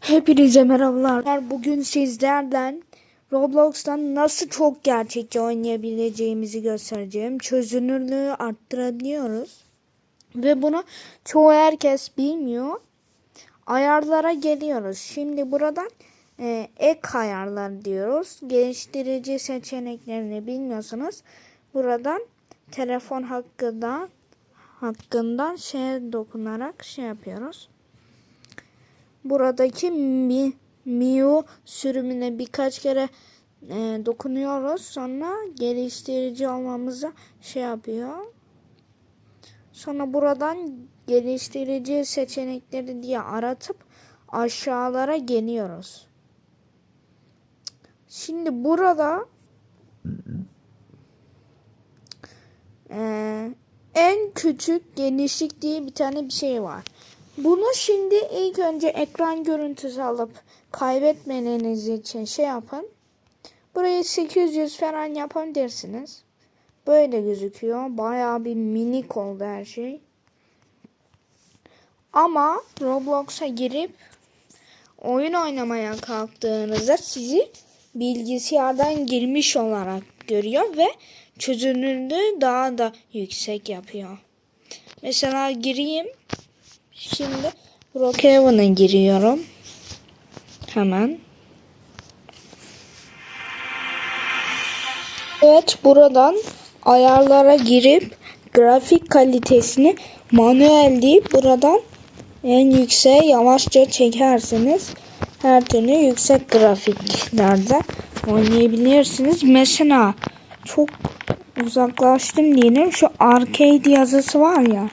Hepinize merhabalar. Bugün sizlerden Roblox'tan nasıl çok gerçekçi oynayabileceğimizi göstereceğim. Çözünürlüğü arttırabiliyoruz. Ve bunu çoğu herkes bilmiyor. Ayarlara geliyoruz. Şimdi buradan e, ek ayarlar diyoruz. Geliştirici seçeneklerini bilmiyorsanız buradan telefon hakkında hakkından şeye dokunarak şey yapıyoruz buradaki mi, Miu sürümüne birkaç kere e, dokunuyoruz. Sonra geliştirici olmamıza şey yapıyor. Sonra buradan geliştirici seçenekleri diye aratıp aşağılara geliyoruz. Şimdi burada e, en küçük genişlik diye bir tane bir şey var. Bunu şimdi ilk önce ekran görüntüsü alıp kaybetmeniz için şey yapın. Burayı 800 falan yapabilirsiniz. Böyle gözüküyor. Bayağı bir minik oldu her şey. Ama Roblox'a girip oyun oynamaya kalktığınızda sizi bilgisayardan girmiş olarak görüyor ve çözünürlüğü daha da yüksek yapıyor. Mesela gireyim. Şimdi Brookhaven'a giriyorum. Hemen. Evet buradan ayarlara girip grafik kalitesini manuel deyip buradan en yükseğe yavaşça çekersiniz. Her türlü yüksek grafiklerde oynayabilirsiniz. Mesela çok uzaklaştım diyelim. Şu arcade yazısı var ya.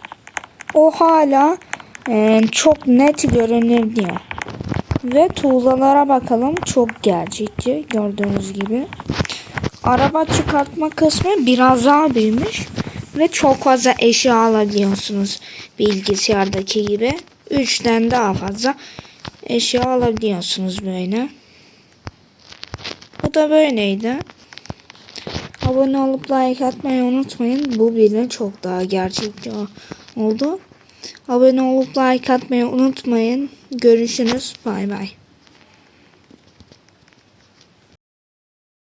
O hala e, çok net görünür diyor. Ve tuğlalara bakalım. Çok gerçekçi gördüğünüz gibi. Araba çıkartma kısmı biraz daha büyümüş. Ve çok fazla eşya alabiliyorsunuz. Bilgisayardaki gibi. 3'ten daha fazla eşya alabiliyorsunuz böyle. Bu da böyleydi. Abone olup like atmayı unutmayın. Bu bile çok daha gerçekçi oldu. Abone olup like atmayı unutmayın. Görüşürüz. Bay bay.